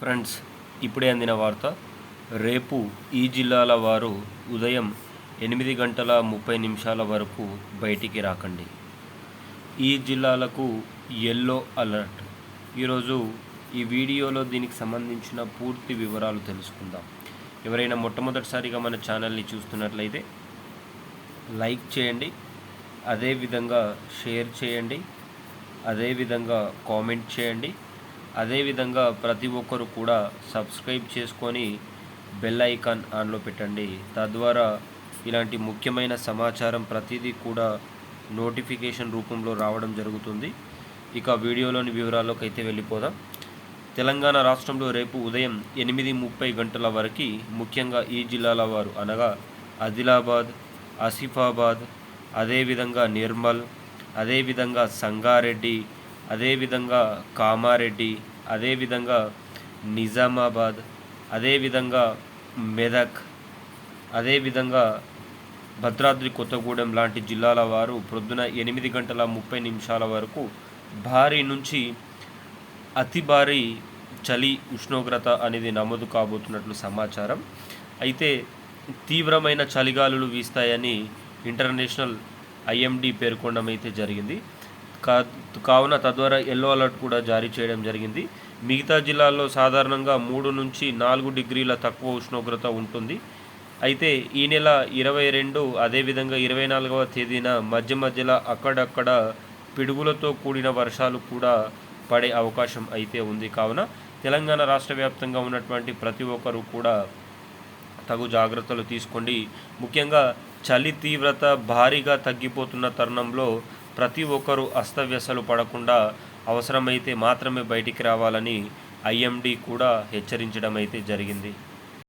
Friends ఇప్పుడే అందిన వార్త. రేపు ఈ జిల్లాల వారు ఉదయం ఎనిమిది గంటల ముప్పై నిమిషాల వరకు బయటికి రాకండి. ఈ జిల్లాలకు ఎల్లో అలర్ట్ ఈరోజు ఈ వీడియోలో దీనికి సంబంధించిన పూర్తి వివరాలు తెలుసుకుందాం. ఎవరైనా మొట్టమొదటిసారిగా మన ఛానల్ని చూస్తున్నట్లయితే లైక్ చేయండి అదేవిధంగా షేర్ చేయండి అదేవిధంగా కామెంట్ చేయండి. అదేవిధంగా ప్రతి ఒక్కరు కూడా సబ్స్క్రైబ్ చేసుకొని బెల్ ఐకాన్ ఆన్లో పెట్టండి. తద్వారా ఇలాంటి ముఖ్యమైన సమాచారం ప్రతిదీ కూడా నోటిఫికేషన్ రూపంలో రావడం జరుగుతుంది. ఇక వీడియోలోని వివరాల్లోకి అయితే వెళ్ళిపోదాం. తెలంగాణ రాష్ట్రంలో రేపు ఉదయం ఎనిమిది ముప్పై గంటల వరకు ముఖ్యంగా ఈ జిల్లాల వారు అనగా ఆదిలాబాద్ ఆసిఫాబాద్ అదేవిధంగా నిర్మల్ అదేవిధంగా సంగారెడ్డి అదేవిధంగా కామారెడ్డి అదేవిధంగా నిజామాబాద్ అదేవిధంగా మెదక్ అదేవిధంగా భద్రాద్రి కొత్తగూడెం లాంటి జిల్లాల వారు ప్రొద్దున ఎనిమిది గంటల ముప్పై నిమిషాల వరకు భారీ నుంచి అతి భారీ చలి ఉష్ణోగ్రత అనేది నమోదు కాబోతున్నట్లు సమాచారం. అయితే తీవ్రమైన చలిగాలులు వీస్తాయని ఇంటర్నేషనల్ ఐఎండి పేర్కొనడం అయితే జరిగింది. కా కావున తద్వారా ఎల్లో అలర్ట్ కూడా జారీ చేయడం జరిగింది. మిగతా జిల్లాల్లో సాధారణంగా మూడు నుంచి నాలుగు డిగ్రీల తక్కువ ఉష్ణోగ్రత ఉంటుంది. అయితే ఈ నెల ఇరవై రెండు అదేవిధంగా ఇరవై నాలుగవ తేదీన మధ్య మధ్యలో అక్కడక్కడ పిడుగులతో కూడిన వర్షాలు కూడా పడే అవకాశం అయితే ఉంది. కావున తెలంగాణ రాష్ట్ర వ్యాప్తంగా ఉన్నటువంటి ప్రతి ఒక్కరూ కూడా తగు జాగ్రత్తలు తీసుకోండి. ముఖ్యంగా చలి తీవ్రత భారీగా తగ్గిపోతున్న తరుణంలో ప్రతి ఒక్కరూ అస్తవ్యస్తలు పడకుండా అవసరమైతే మాత్రమే బయటికి రావాలని ఐఎండి కూడా హెచ్చరించడం అయితే జరిగింది.